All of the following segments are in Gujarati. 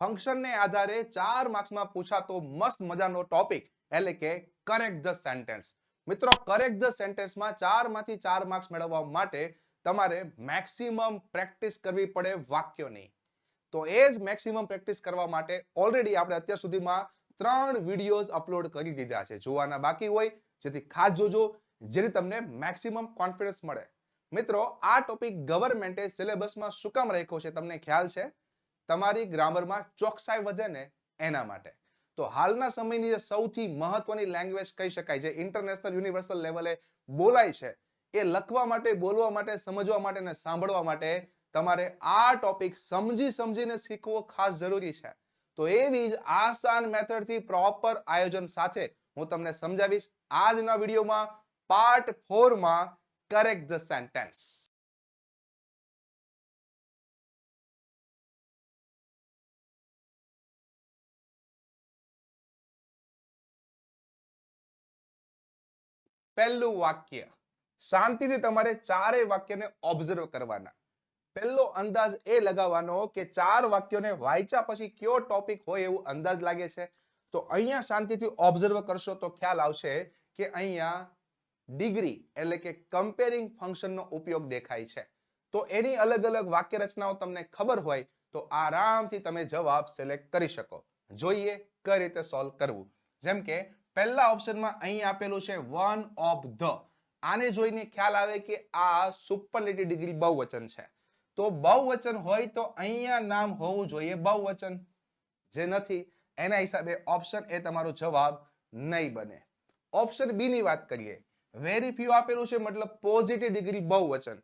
ફંક્શનને આધારે ચાર માર્ક્સમાં પૂછાતો મસ્ત મજાનો ટોપિક, એટલે કે કરેક્ટ ધ સેન્ટેન્સ મિત્રો કરેક્ટ ધ સેન્ટેન્સમાં ચારમાંથી ચાર માર્ક્સ મેળવવા માટે તમારે મેક્સિમમ પ્રેક્ટિસ કરવી પડે વાક્યોની. તો એ જ મેક્સિમમ પ્રેક્ટિસ કરવા માટે ઓલરેડી આપણે અત્યાર સુધીમાં ત્રણ વિડીયોઝ અપલોડ કરી દીધા છે. જોવાના બાકી હોય, જેથી ખાસ જોજો, જેથી તમને મેક્સિમમ કોન્ફિડન્સ મળે. મિત્રો, આ ટોપિક ગવર્મેન્ટે સિલેબસમાં શું કામ રાખ્યો છે? તમને ખ્યાલ છે? તમારી ગ્રામરમાં ચોકસાઈ વધે ને એના માટે. તો હાલના સમયની જે સૌથી મહત્વની લેંગ્વેજ કહી શકાય, જે ઇન્ટરનેશનલ યુનિવર્સલ લેવલે બોલાય છે, એ લખવા માટે, બોલવા માટે, સમજવા માટે અને સાંભળવા માટે તમારે આ ટોપિક સમજી સમજીને શીખવો ખાસ જરૂરી છે. તો એવી જ આસાન મેથડથી પ્રોપર આયોજન સાથે હું તમને સમજાવીશ આજના વિડીયોમાં પાર્ટ ફોરમાં કરેક્ટ ધ સેન્ટેન્સ પહેલું વાક્ય. શાંતિથી તમારે ચારેય વાક્યને ઓબ્ઝર્વ કરવાના. પહેલો અંદાજ એ લગાવવાનો કે ચાર વાક્યોને વાંચ્યા પછી કયો ટોપિક હોય એવું અંદાજ લાગે છે? તો અહીંયા શાંતિથી ઓબ્ઝર્વ કરશો તો ખ્યાલ આવશે કે અહીંયા ડિગ્રી એટલે કે કમ્પેરિંગ ફંક્શનનો ઉપયોગ દેખાય છે. તો એની અલગ અલગ વાક્ય રચનાઓ તમને ખબર હોય તો આરામથી તમે જવાબ સિલેક્ટ કરી શકો. જોઈએ કઈ રીતે સોલ્વ કરવું. જેમ કે પહેલા ઓપ્શનમાં અહીં આપેલું છે વન ઓફ ધ. આને જોઈને ખ્યાલ આવે કે આ સુપરલેટિવ ડિગ્રી બહુવચન છે. તો બહુવચન હોય તો અહીંયા નામ હોવું જોઈએ બહુવચન. જે નથી, એના હિસાબે ઓપ્શન એ તમારો જવાબ નહીં બને. ઓપ્શન બી ની વાત કરીએ. વેરી ફ્યુ આપેલું છે, મતલબ પોઝિટિવ ડિગ્રી બહુવચન.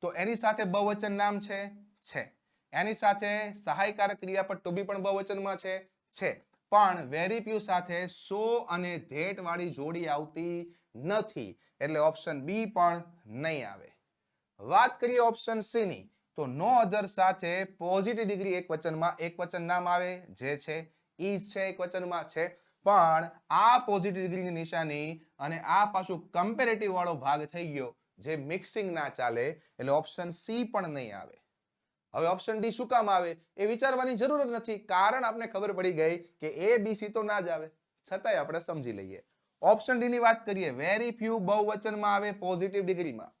તો એની સાથે બહુવચન નામ છે? છે. એની સાથે સહાયકારક ક્રિયાપદ ટુ બી પણ બહુવચનમાં છે? છે. પણ વેરી પ્યુ સાથે સો અને ધેટ વાળી જોડી આવતી નથી. એટલે ઓપ્શન બી પણ નહીં આવે. વાત કરીએ ઓપ્શન સી ની, તો નો અધર સાથે પોઝિટિવ ડિગ્રી એક વચનમાં, એક વચન નામ આવે, જે છે ઇઝ છે, એક વચનમાં છે. પણ આ પોઝિટિવ ડિગ્રીની નિશાની અને આ પાછું કમ્પેરેટિવ વાળો ભાગ થઈ ગયો, જે મિક્સિંગ ના ચાલે, એટલે ઓપ્શન સી પણ નહીં આવે. હવે ઓપ્શન ડી શું કામ આવે? એ વિચારવાની જરૂર જ નથી. કારણ આપણે ખબર પડી ગઈ કે એ બી સી તો ના જ આવે. છતાંય આપણે સમજી લઈએ. ઓપ્શન ડી ની વાત કરીએ. વેરી ફ્યુ બહુવચનમાં આવે પોઝિટિવ ડિગ્રીમાં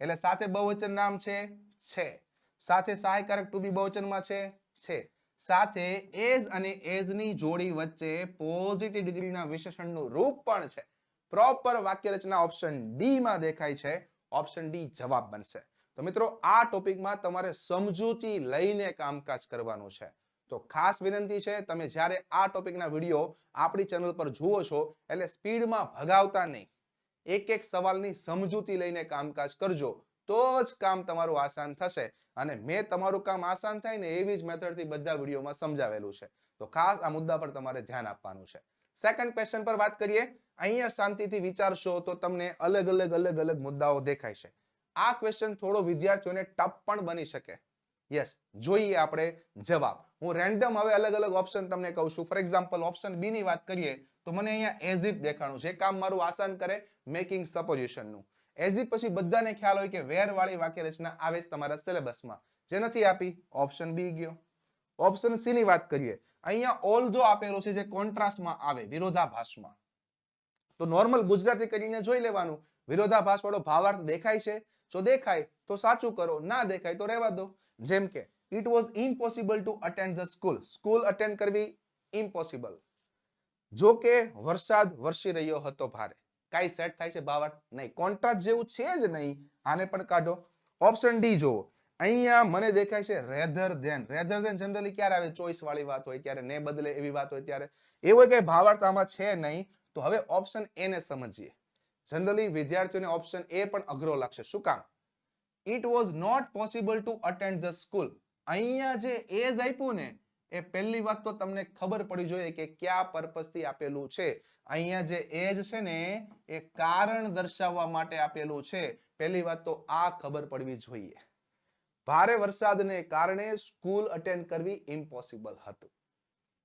એટલે સાથે બહુવચન નામ છે? છે. સાથે સહાયકારક ટુ બી બહુવચનમાં છે? છે. સાથે એઝ અને એઝની જોડી વચ્ચે પોઝિટિવ ડિગ્રીના વિશેષણનું રૂપ પણ છે. પ્રોપર વાક્ય રચના ઓપ્શન ડી માં દેખાય છે. ઓપ્શન ડી જવાબ બનશે. તો મિત્રો, આ ટોપિકમાં તમારે સમજૂતી લઈને કામકાજ કરવાનું છે. તો ખાસ વિનંતી છે, તમે જ્યારે આ ટોપિકના વીડિયો આપણી ચેનલ પર જુઓ છો, એટલે સ્પીડમાં ભગાવતા નહીં. એક એક સવાલની સમજૂતી લઈને કામકાજ કરજો, તો જ કામ તમારું આસાન થશે. અને મેં તમારું કામ આસાન થાય ને એવી જ મેથડથી બધા વિડીયોમાં સમજાવેલું છે. તો ખાસ આ મુદ્દા પર તમારે ધ્યાન આપવાનું છે. સેકન્ડ ક્વેશ્ચન પર વાત કરીએ. અહીંયા શાંતિથી વિચારશો તો તમને અલગ અલગ અલગ અલગ મુદ્દાઓ દેખાય છે. આ ક્વેશ્ચન થોડો વિદ્યાર્થીઓને ટફ પણ બની શકે. યસ જોઈએ આપણે જવાબ. હું રેન્ડમ હવે અલગ અલગ ઓપ્શન તમને કહું છું. ફોર એક્ઝામ્પલ ઓપ્શન બી ની વાત કરીએ, તો મને અહીંયા એઝિપ દેખાણું છે. કામ મારું આસાન કરે મેકિંગ સપોઝિશનનું એઝિપ પછી બધાને ખ્યાલ હોય કે વેર વાળી વાક્ય રચના આવે છે તમારા સિલેબસમાં જે નથી આપી ઓપ્શન બી ગયો. ઓપ્શન સી ની વાત કરીએ. અહીંયા ઓલ જો આપેલો છે જે કોન્ટ્રાસ્ટમાં આવે, વિરોધાભાસમાં. તો નોર્મલ ગુજરાતી કરીને જોઈ લેવાનું. વિરોધાભાસ વાળો ભાવાર્થ દેખાય છે. જો દેખાય, તો સાચું કરો. ના દેખાય, તો રહેવા દો. જેમ કે it was impossible to attend the school school attend કરવી ઇમ્પોસિબલ જો કે, વરસાદ વરસી રહ્યો હતો ભારે. કાઈ સેટ થાય છે ભાવાર્થ? નહીં. કોન્ટ્રાસ્ટ જેવું છે જ નહીં. આને પણ કાઢો. ઓપ્શન ડી જુઓ. અહીંયા મને દેખાય છે rather than rather than generally ક્યારે આવે? ચોઈસ વાળી વાત હોય, ક્યારે ને બદલે એવી વાત હોય ત્યારે. એવો કઈ ભાવાર્થ આમાં છે નહીં, તો હવે ઓપ્શન એ ને સમજીએ. જનરલી વિદ્યાર્થીઓને ઓપ્શન એ પણ અઘરો લાગશે. શું કામ? It was not possible to attend the school અહીંયા જે એજ આપ્યું ને, એ પહેલી વાત તો તમને ખબર પડી જોઈએ કે કયા પર્પઝથી આપેલું છે. અહીંયા જે એજ છે ને, એ કારણ દર્શાવવા માટે આપેલું છે. પહેલી વાત તો આ ખબર પડવી જોઈએ. ભારે વરસાદને કારણે સ્કૂલ અટેન્ડ કરવી ઇમ્પોસિબલ હતું.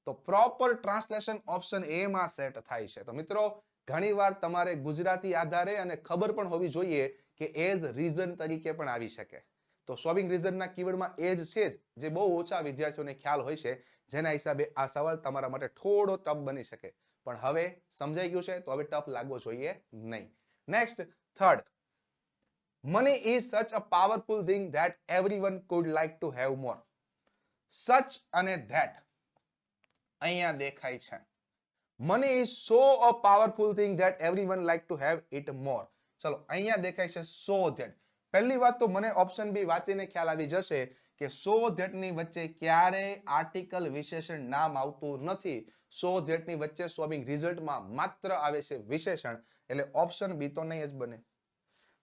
તો પ્રોપર ટ્રાન્સલેશન ઓપ્શન એ માં સેટ થાય છે. તો મિત્રો, ઘણીવાર તમારે ગુજરાતી આધારે અને ખબર પણ હોવી જોઈએ કે એઝ રીઝન તરીકે પણ આવી શકે. તો સોવિંગ રીઝનના કીવર્ડમાં એજ છે જ, જે બહુ ઓછા વિદ્યાર્થીઓને ખ્યાલ હોય છે. જેના હિસાબે આ સવાલ તમારા માટે થોડો ટફ બની શકે. પણ હવે સમજાઈ ગયું છે, તો હવે ટફ લાગવો જોઈએ નહીં. Next third money is such a powerful thing that everyone could like to have more such અને that અહીંયા દેખાય છે money is so a powerful thing that everyone like to have it more ચલો અહીંયા દેખાય છે so that પહેલી વાત તો મને ઓપ્શન બી વાંચીને ખ્યાલ આવી જશે કે so that ની વચ્ચે ક્યારે આર્ટિકલ વિશેષણ નામ આવતું નથી so that ની વચ્ચે સોબિંગ રિઝલ્ટમાં માત્ર આવે છે વિશેષણ એટલે ઓપ્શન બી તો નહીં જ બને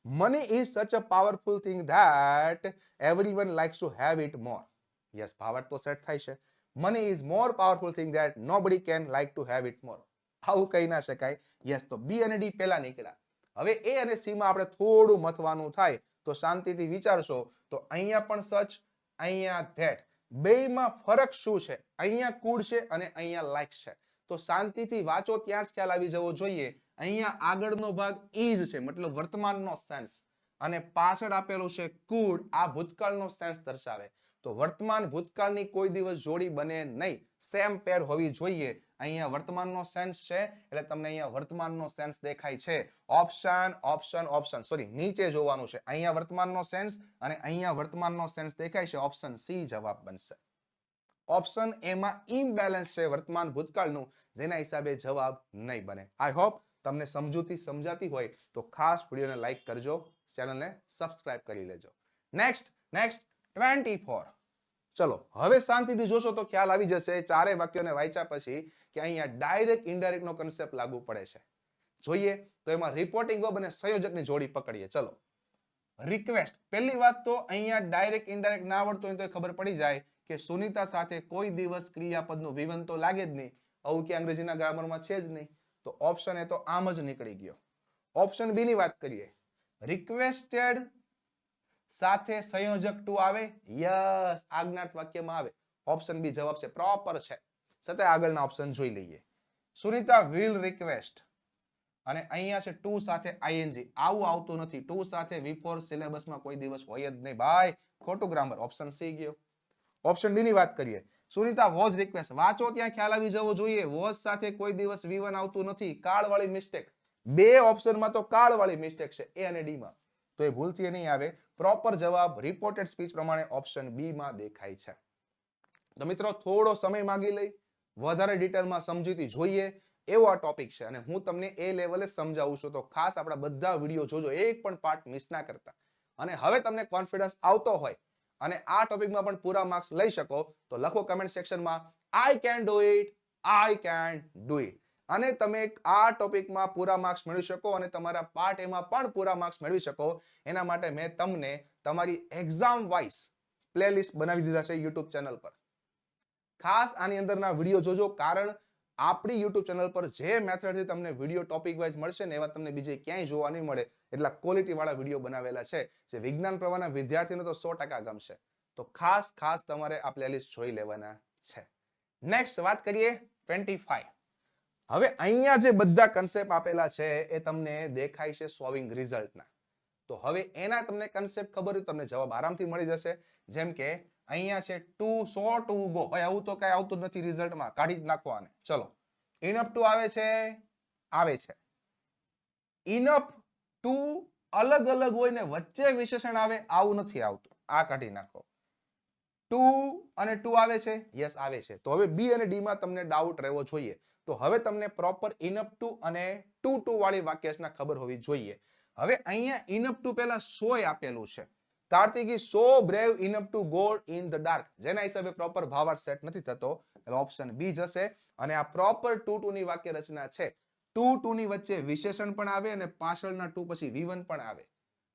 money is such a powerful thing that everyone likes to have it more yes power તો સેટ થાય છે money is more powerful thing that nobody can like to have it more આવું કહી ના શકાય યસ તો બી અને ડી પહેલા નીકળ્યા હવે એ અને સી માં આપણે થોડું મથવાનું થાય તો શાંતિથી વિચારશો તો અહીંયા પણ સચ અહીંયા ધેટ બેયમાં ફરક શું છે અહીંયા કુડ છે અને અહીંયા લાઈક છે તો શાંતિથી વાંચો, ત્યાં જ ખ્યાલ આવી જવો જોઈએ. અહીંયા આગળનો ભાગ ઇઝ છે, મતલબ વર્તમાનનો સેન્સ અને પાછળ આપેલું છે કુડ આ ભૂતકાળનો સેન્સ દર્શાવે. તો વર્તમાન ભૂતકાળની કોઈ દિવસ જોડી બને નહીં. સેમ પેર હોવી જોઈએ. અહીંયા વર્તમાનનો સેન્સ છે, એટલે તમને અહીંયા વર્તમાનનો સેન્સ દેખાય છે. ઓપ્શન ઓપ્શન ઓપ્શન સોરી નીચે જોવાનું છે. અહીંયા વર્તમાનનો સેન્સ અને અહીંયા વર્તમાનનો સેન્સ દેખાય છે. ઓપ્શન સી જવાબ બનશે. ઓપ્શન એમાં ઇમ્બેલેન્સ છે વર્તમાન ભૂતકાળનું, જેના હિસાબે જવાબ નહીં બને. આઈ હોપ તમને સમજૂતી સમજાતી હોય તો ખાસ વિડીયોને લાઈક કરજો, ચેનલને સબસ્ક્રાઇબ કરી લેજો. નેક્સ્ટ નેક્સ્ટ ટ્વેન્ટી ફોર ચલો, હવે શાંતિથી જોશો તો ખ્યાલ આવી જશે, ચારે વાક્યોને વાંચ્યા પછી કે અહીંયા ડાયરેક્ટ ઇનડાયરેક્ટ નો કન્સેપ્ટ લાગુ પડે છે. જોઈએ, તો એમાં રિપોર્ટિંગ વર્બ અને સંયોજકની જોડી પકડીએ. ચલો. રિક્વેસ્ટ પહેલી વાત તો અહીંયા ડાયરેક્ટ ઇનડાયરેક્ટ ના આવડતો હોય તો ખબર પડી જાય. કે સુનિતા સાથે કોઈ દિવસ ક્રિયાપદનું વિવન તો લાગે જ નહીં. આવું કે અંગ્રેજીના ગ્રામરમાં છે જ નહીં. તો ઓપ્શન એ તો આમ જ નીકળી ગયો. ઓપ્શન બી ની વાત કરીએ. રિક્વેસ્ટેડ સાથે સંયોજક ટુ આવે. યસ આજ્ઞાર્થ વાક્યમાં આવે. ઓપ્શન બી જવાબ છે પ્રોપર છે. છતાં આગળના ઓપ્શન જોઈ લઈએ. સુનિતા વિલ રિક્વેસ્ટ અને અહીંયા છે ટુ સાથે આઈએનજી આવું આવતું નથી. ટુ સાથે વિફોર સિલેબસમાં કોઈ દિવસ હોય જ નહીં. ભાઈ ખોટું ગ્રામર ઓપ્શન સી ગયો. ઓપ્શન ડી ની વાત કરીએ. સુનિતા વોઝ રિક્વેસ્ટ વાંચો ત્યાં ખ્યાલ આવી જવો જોઈએ. વોઝ સાથે કોઈ દિવસ વી આવતું નથી. કાળ વાળી મિસ્ટેક બે ઓપ્શનમાં તો કાળ વાળી મિસ્ટેક છે એ અને ડી માં. તો એ ભૂલથી નહીં આવે. પ્રોપર જવાબ રિપોર્ટેડ સ્પીચ પ્રમાણે ઓપ્શન બી માં દેખાય છે. તો મિત્રો, થોડો સમય માંગી લઈ. વધારે ડિટેલમાં સમજૂતી જોઈએ. એવો આ ટોપિક છે અને હું તમને એ લેવલે સમજાવું છું. તો ખાસ આપણા બધા વીડિયો જોજો. એક પણ પાર્ટ મિસ ના કરતા. અને હવે તમને કોન્ફિડન્સ આવતો હોય અને આ ટોપિકમાં પણ પૂરા માર્ક્સ લઈ શકો, તો લખો કમેન્ટ સેક્શનમાં I can do it I can do it અને તમે આ ટોપિકમાં પૂરા માર્ક્સ મેળવી શકો અને તમારા પાર્ટ એમાં પણ પૂરા માર્ક્સ મેળવી શકો. એના માટે મેં તમને તમારી એક્ઝામ વાઇઝ પ્લેલિસ્ટ બનાવી દીધા છે યુટ્યુબ ચેનલ પર. ખાસ આની અંદરના વીડિયો જોજો. કારણ આપણી યુટ્યુબ ચેનલ પર જે મેથડથી તમને વીડિયો ટોપિક વાઇઝ મળશે ને એવા તમને બીજે ક્યાંય જોવા નહીં મળે, એટલા ક્વોલિટીવાળા વીડિયો બનાવેલા છે, જે વિજ્ઞાન પ્રવાહના વિદ્યાર્થીને તો સો ટકા ગમશે. તો ખાસ ખાસ તમારે આ પ્લેલિસ્ટ જોઈ લેવાના છે. નેક્સ્ટ વાત કરીએ ટ્વેન્ટી ફાઈવ હવે અહીંયા જે બધા કન્સેપ્ટ આપેલા છે એ તમને દેખાય છે સોલ્વિંગ રિઝલ્ટના તો હવે એના તમને કન્સેપ્ટ ખબર તમને જવાબ આરામથી મળી જશે. જેમ કે અહીંયા છે ટુ સો ટુ ગો ભાઈ, આવું તો કાંઈ આવતું નથી રિઝલ્ટમાં કાઢી જ નાખવાને. ચલો. ઇનફ ટુ આવે છે? આવે છે. ઇનફ ટુ અલગ અલગ હોય ને વચ્ચે વિશેષણ આવે, આવું નથી આવતું. આ કાઢી નાખો. ટુ અને ટુ આવે છે? યસ આવે છે. તો હવે બી અને ડીમાં તમને ડાઉટ રહેવો જોઈએ. તો હવે તમને પ્રોપર ઇનફ ટુ અને ટુ ટુ વાળી વાક્યરચના ખબર હોવી જોઈએ. હવે અહીંયા ઇનફ ટુ પહેલા સોય આપેલું છે. Kartiki so brave enough to go in the dark જેના હિસાબે પ્રોપર ભાવાર્થ સેટ નથી થતો એટલે ઓપ્શન બી જશે. અને આ પ્રોપર ટુ ટુ ની વાક્ય રચના છે. ટુ ટુ ની વચ્ચે વિશેષણ પણ આવે અને પાછળના ટુ પછી વિવન પણ આવે.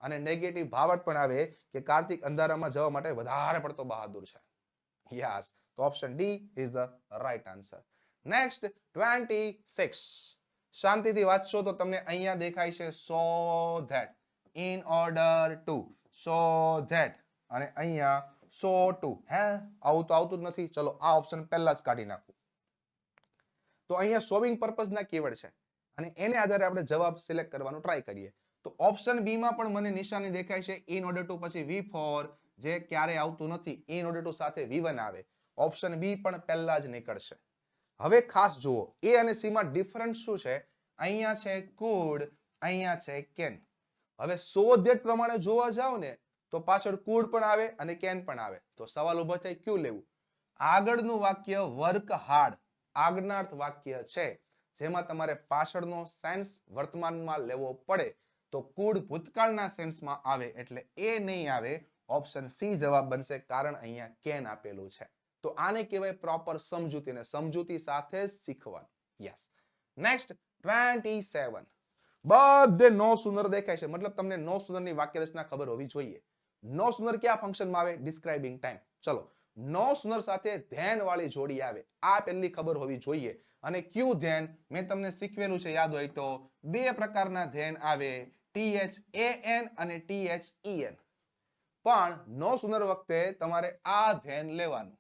અને નેગેટિવ ભાવાર્થ પણ આવે કે કાર્તિક અંધારામાં જવા માટે વધારે પડતો બહાદુર છે. યસ તો option D is the right answer next twenty six શાંતિથી વાંચશો તો તમને અહીંયા દેખાય છે so that in order to so that અને અહીંયા સો ટુ. હે? આવું તો આવતું જ નથી. ચલો, આ ઓપ્શન પહેલા જ કાઢી નાખું. તો અહીંયા સોવિંગ પર્પઝના કીવર્ડ છે. અને એને આધારે આપણે જવાબ સિલેક્ટ કરવાનો ટ્રાય કરીએ. તો ઓપ્શન બી માં પણ મને નિશાની દેખાય છે. ઇન ઓર્ડર ટુ પછી વી ફોર જે ક્યારે આવતું નથી ઇન ઓર્ડર ટુ સાથે વી વન આવે. ઓપ્શન બી પણ પહેલા જ નીકળશે. હવે ખાસ જુઓ. એ અને સી માં ડિફરન્સ શું છે? અહીંયા છે કુડ અહીંયા છે કેન હવે સો ધેટ પ્રમાણે જોવા જાવ ને, તો પાછળ કુડ પણ આવે અને કેન પણ આવે. તો સવાલ ઊભો થાય, ક્યુ લેવું? આગળનું વાક્ય વર્ક હાર્ડ, આજ્ઞાર્થ વાક્ય છે. જેમાં તમારે પાછળનો સેન્સ વર્તમાનમાં લેવો પડે. તો કુડ ભૂતકાળના સેન્સમાં આવે એટલે એ નહીં આવે, ઓપ્શન સી જવાબ બનશે, કારણ અહીંયા કેન આપેલું છે. તો આને કહેવાય પ્રોપર સમજૂતી અને સમજૂતી સાથે શીખવાનું. યસ. Next, twenty seven. બધે નો સુંદર દેખાય છે. મતલબ તમને નો સુનરની વાક્ય રચના ખબર હોવી જોઈએ. નો સુંદર કયા ફંક્શનમાં આવે? ડિસ્ક્રાઇબિંગ ટાઈમ ચલો. નો સુંદર સાથે ધ્યાન વાળી જોડી આવે. આ પહેલી ખબર હોવી જોઈએ. અને ક્યુ ધ્યાન? મેં તમને શીખવેલું છે, યાદ હોય તો. બે પ્રકારના ધ્યાન આવે. ટીએચ એ એન અને ટીએચ ઈ એન પણ નો સુંદર વખતે તમારે આ ધ્યાન લેવાનું.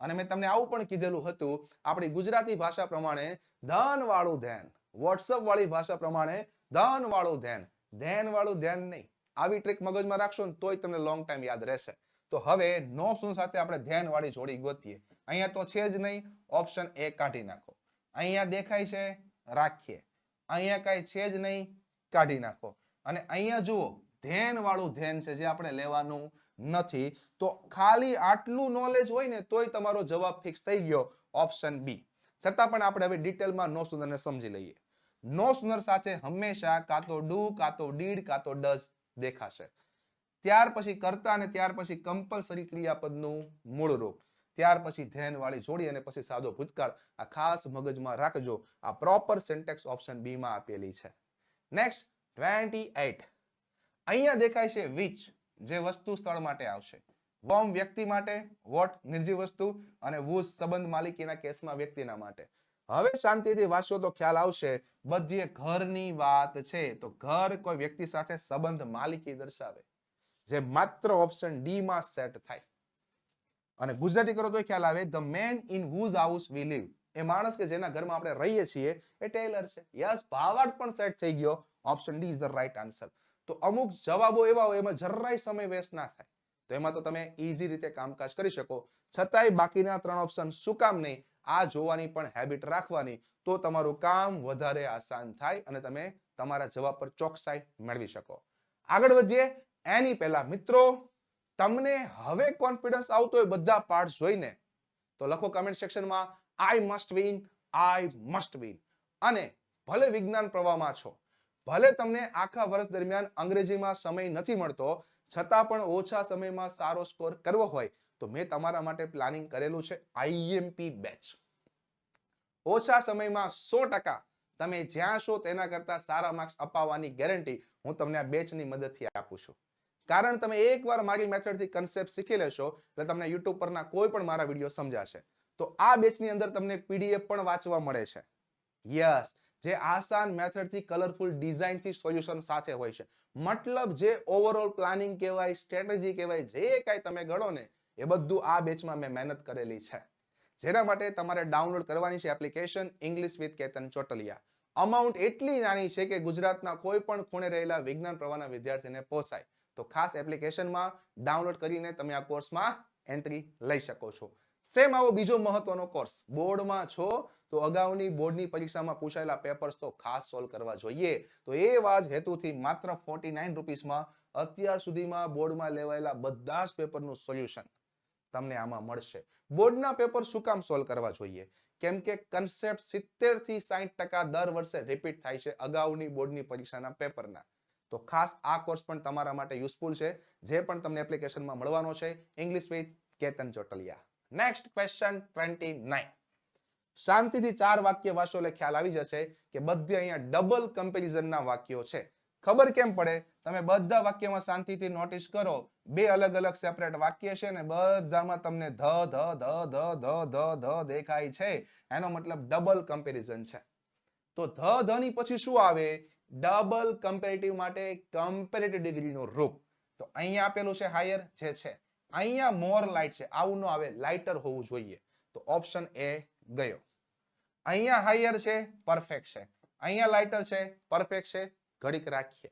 અને મેં તમને આવું પણ કીધેલું હતું. આપણી ગુજરાતી ભાષા પ્રમાણે ધન વાળું ધ્યાન. વોટ્સઅપ વાળી ભાષા પ્રમાણે ધન વાળું ધ્યાન. ધ્યાન વાળું ધ્યાન નહીં. આવી ટ્રીક મગજમાં રાખશો ને તોય તમને લોંગ ટાઈમ યાદ રહેશે. તો હવે નો શું સાથે આપણે ધ્યાન વાળી જોડી ગોતીએ. અહીંયા તો છે જ નહીં. ઓપ્શન એ કાઢી નાખો. અહીંયા દેખાય છે રાખીએ. અહીંયા કઈ છે જ નહીં. કાઢી નાખો. અને અહીંયા જુઓ ધ્યાન વાળું ધ્યાન છે જે આપણે લેવાનું નથી. તો ખાલી આટલું નોલેજ હોય ને તોય તમારો જવાબ ફિક્સ થઈ ગયો. ઓપ્શન બી છતાં પણ આપણે હવે ડિટેલમાં નો સુંદરને સમજી લઈએ. નો સુનર સાથે હંમેશા કાં તો ડુ, કાં તો ડીડ, કાં તો ડઝ દેખાશે. ત્યાર પછી કરતા અને ત્યાર પછી કમ્પલસરી ક્રિયાપદનું મૂળ રૂપ. ત્યાર પછી ધ્યાન વાળી જોડી અને પછી સાદો ભૂતકાળ. આ ખાસ મગજમાં રાખજો. આ પ્રોપર સેન્ટેક્સ ઓપ્શન બી માં આપેલી છે. નેક્સ્ટ ટ્વેન્ટી એટ અહીંયા દેખાય છે વિચ જે વસ્તુ સ્થળ માટે આવશે. વોમ વ્યક્તિ માટે વોટ નિર્જીવ વસ્તુ અને વૂઝ સંબંધ માલિકીના કેસમાં વ્યક્તિના માટે. હવે શાંતિથી વાંચો તો ખ્યાલ આવશે. બધી ઘરની વાત છે. તો ઘર કોઈ વ્યક્તિ સાથે સંબંધ માલિકી દર્શાવે. જે માત્ર ઓપ્શન ડી માં સેટ થાય. અને ગુજરાતી કરો તો ખ્યાલ આવે the man in whose house we live એ માણસ કે જેના ઘરમાં આપણે રહીએ છીએ, એ ટેલર છે. યસ, ભાવાર્થ પણ સેટ થઈ ગયો. Option D is the right answer તો અમુક જવાબો એવા હોય એમાં જરાય સમય વેસ્ટ ના થાય. તો એમાં તો તમે ઈઝી રીતે કામકાજ કરી શકો. છતાંય બાકીના ત્રણ ઓપ્શન શું કામ નહીં. આ જોવાની પણ હેબિટ રાખવાની, તો તમારું કામ વધારે આસાન થાય અને તમે તમારા જવાબ પર ચોકસાઈ મેળવી શકો. આગળ વધીએ, એની પહેલા મિત્રો, તમને હવે કોન્ફિડન્સ આવતો હોય બધા પાર્ટ જોઈને, તો લખો કમેન્ટ સેક્શનમાં I must win I must win અને ભલે વિજ્ઞાન પ્રવાહમાં છો, ભલે તમને આખા વર્ષ દરમિયાન અંગ્રેજીમાં સમય નથી મળતો છતાં પણ ઓછા સમયમાં સારો સ્કોર કરવો હોય, તો મેં તમારા માટે પ્લાનિંગ કરેલું છે આઈએમપી બેચ ઓછા સમયમાં સો ટકા તમે જ્યાં છો તેના કરતા સારા માર્ક્સ અપાવવાની ગેરંટી હું તમને આ બેચની મદદથી આપું છું. કારણ તમે એકવાર મારી મેથડથી કન્સેપ્ટ શીખી લેશો, એટલે તમને યુટ્યુબ પરના કોઈ પણ મારા વીડિયો સમજાશે. તો આ બેચની અંદર તમને પીડીએફ પણ વાંચવા મળે છે. યસ જે આસાન મેથડથી કલરફુલ ડિઝાઇનથી સોલ્યુશન સાથે હોય છે. મતલબ જે ઓવરઓલ પ્લાનિંગ કહેવાય સ્ટ્રેટેજી કહેવાય, જે કાંઈ તમે ગણો ને, એ બધું આ બેચમાં મેં મહેનત કરેલી છે. જેના માટે તમારે ડાઉનલોડ કરવાની છે application English with Ketan Chotaliya. Amount એટલી નાની છે કે ગુજરાતના કોઈ પણ ખૂણે રહેલા વિજ્ઞાન પ્રવાહના વિદ્યાર્થીને પોસાય. તો ખાસ એપ્લિકેશનમાં ડાઉનલોડ કરીને તમે આ કોર્સમાં એન્ટ્રી લઈ શકો છો. સેમ આવો બીજો મહત્વનો કોર્સ બોર્ડમાં છો તો અગાઉની બોર્ડની પરીક્ષામાં પૂછાયેલા પેપર્સ તો ખાસ સોલ્વ કરવા જોઈએ. તો એવા જ હેતુથી માત્ર ફોર્ટી નાઇન રૂપીસમાં અત્યાર સુધીમાં બોર્ડમાં લેવાયેલા બધા જ પેપરનું સોલ્યુશન તમને આમાં મળશે. બોર્ડના પેપર શું કામ સોલ્વ કરવા જોઈએ? કેમ કે કન્સેપ્ટ સિત્તેરથી સાહીઠ ટકા દર વર્ષે રિપીટ થાય છે અગાઉની બોર્ડની પરીક્ષાના પેપરના તો ખાસ આ કોર્સ પણ તમારા માટે યુઝફુલ છે. જે પણ તમને એપ્લિકેશનમાં મળવાનો છે English with Ketan Chotaliya. Next question twenty nine શાંતિથી ચાર વાક્ય વાંચો એટલે ખ્યાલ આવી જશે કે બધે અહીંયા ડબલ કમ્પેરિઝનના વાક્યો છે. ખબર કેમ પડે? તમે બધા વાક્યમાં શાંતિથી નોટિસ કરો. બે અલગ અલગ સેપરેટ વાક્ય છે ને બધામાં તમને the the the the the the the દેખાય છે. એનો મતલબ ડબલ કમ્પેરિઝન છે. તો ધ ધ ની પછી શું આવે? ડબલ કમ્પેરેટિવ માટે કમ્પેરેટિવ ડિગ્રીનું રૂપ. તો અહીંયા આપેલું છે હાયર જે છે. અહીંયા મોર લાઇટ છે. આવું ન આવે. લાઇટર હોવું જોઈએ. તો ઓપ્શન એ ગયો. અહીંયા હાયર છે. પરફેક્ટ છે. અહીંયા લાઇટર છે. પરફેક્ટ છે. ઘડીક રાખીએ.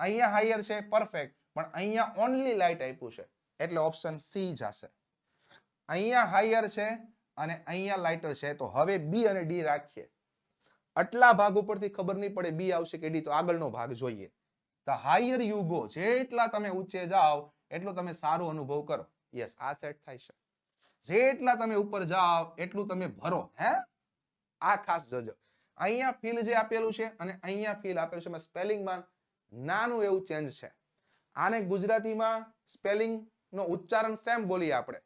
અહીંયા હાયર છે. પરફેક્ટ પણ અહીંયા ઓનલી લાઇટ આપ્યું છે. એટલે ઓપ્શન સી જશે. અહીંયા હાયર છે અને અહીંયા લાઇટર છે. તો હવે બી અને ડી રાખીએ. આટલા ભાગ ઉપરથી ખબર નહીં પડે. બી આવશે કે ડી તો આગળનો ભાગ જોઈએ. તો હાયર યુ ગો જેટલા તમે ઊંચે જાઓ એટલો તમે સારો અનુભવ કરો. યસ આ સેટ થાય છે. જેટલા તમે ઉપર જાઓ, એટલું તમે ભરો, હે? આ ખાસ જોજો. અહીંયા ફીલ જે આપેલું છે અને અહીંયા ફીલ આપેલું છે સ્પેલિંગમાં નાનું એવું ચેન્જ છે. આને ગુજરાતીમાં સ્પેલિંગ નો ઉચ્ચારણ સેમ બોલીએ આપણે.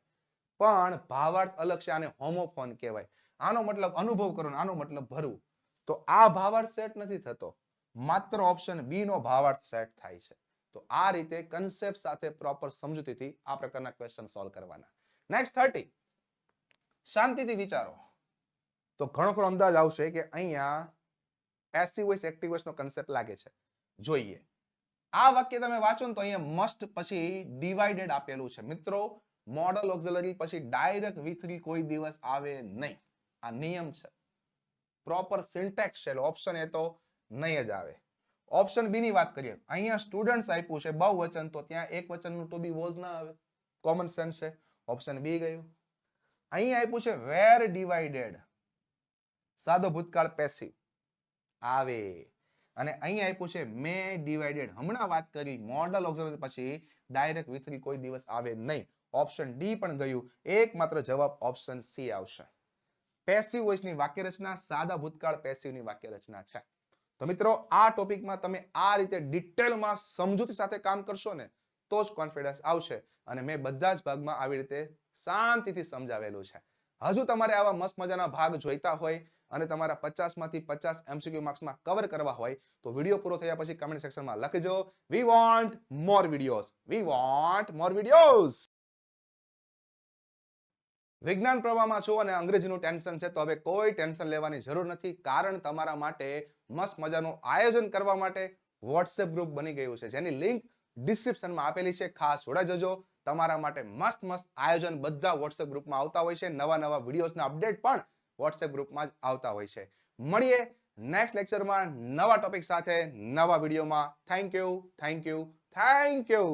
પણ ભાવાર્થ અલગ છે, આને હોમોફોન કહેવાય. આનો મતલબ અનુભવ કરો આનો મતલબ ભરવું. તો આ ભાવાર્થ સેટ નથી થતો. માત્ર ઓપ્શન બી નો ભાવાર્થ સેટ થાય છે. તો આ રીતે કન્સેપ્ટ સાથે પ્રોપર સમજૂતીથી આ પ્રકારના ક્વેશ્ચન સોલ્વ કરવાના. નેક્સ્ટ થર્ટી શાંતિથી વિચારો. તો ઘણો ખરો અંદાજ આવશે કે અહીંયા પેસિવ વોઇસ એક્ટિવ વોઇસ નો કન્સેપ્ટ લાગે છે. જોઈએ. આ વાક્ય તમે વાંચો ને તો અહીંયા મસ્ટ પછી ડિવાઇડેડ આપેલું છે. મિત્રો મોડલ ઓક્ઝલરી પછી ડાયરેક્ટ વિથરી કોઈ દિવસ આવે નહીં. આ નિયમ છે. પ્રોપર સિન્ટેક્સ છે ઓપ્શન એ તો નહીં જ આવે. ઓપ્શન બી ની વાત કરીએ, અહીંયા સ્ટુડન્ટ્સ આપ્યું છે બહુવચન, તો ત્યાં એક વચનનું ટુ બી વોઝ ના આવે. કોમન સેન્સ છે. ઓપ્શન બી ગયું. અહીંયા આપ્યું છે વેર ડિવાઇડેડ સાદો ભૂતકાળ પેસિવ આવે. અને અહીંયા આપ્યું છે, મે ડિવાઇડેડ હમણાં વાત કરી મોડલ ઓક્ઝિલરી પછી ડાયરેક્ટ વિથરી કોઈ દિવસ આવે નહીં. ઓપ્શન ડી પણ ગયું. એકમાત્ર જવાબ ઓપ્શન સી આવશે. પેસિવ વોઇસની વાક્ય રચના સાદા ભૂતકાળ પેસિવની વાક્ય રચના છે. તો મિત્રો, આ ટોપિકમાં તમે આ રીતે ડિટેલમાં સમજૂતી સાથે કામ કરશો ને, તો જ કોન્ફિડન્સ આવશે અને મેં બધા જ ભાગમાં આવી રીતે શાંતિથી સમજાવેલું છે. હજુ તમારે આવા મસ્ત મજાના ભાગ જોઈતા હોય અને તમારા પચાસમાંથી પચાસ એમસીક્યુ માર્ક્સમાં કવર કરવા હોય, તો વીડિયો પૂરો થયા પછી કમેન્ટ સેક્શનમાં લખજો we want more videos we want more videos વિજ્ઞાન પ્રવાહમાં છો અને અંગ્રેજીનું ટેન્શન છે, તો હવે કોઈ ટેન્શન લેવાની જરૂર નથી. કારણ તમારા માટે મસ્ત મજાનું આયોજન કરવા માટે વોટ્સએપ ગ્રુપ બની ગયું છે. જેની લિંક ડિસ્ક્રિપ્શનમાં આપેલી છે. ખાસ જોડાઈ જજો. તમારા માટે મસ્ત મસ્ત આયોજન બધા વોટ્સએપ ગ્રુપમાં આવતા હોય છે. નવા નવા વિડીયોઝના અપડેટ પણ વોટ્સએપ ગ્રુપમાં જ આવતા હોય છે. મળીએ નેક્સ્ટ લેક્ચરમાં નવા ટોપિક સાથે નવા વિડીયોમાં thank you thank you thank you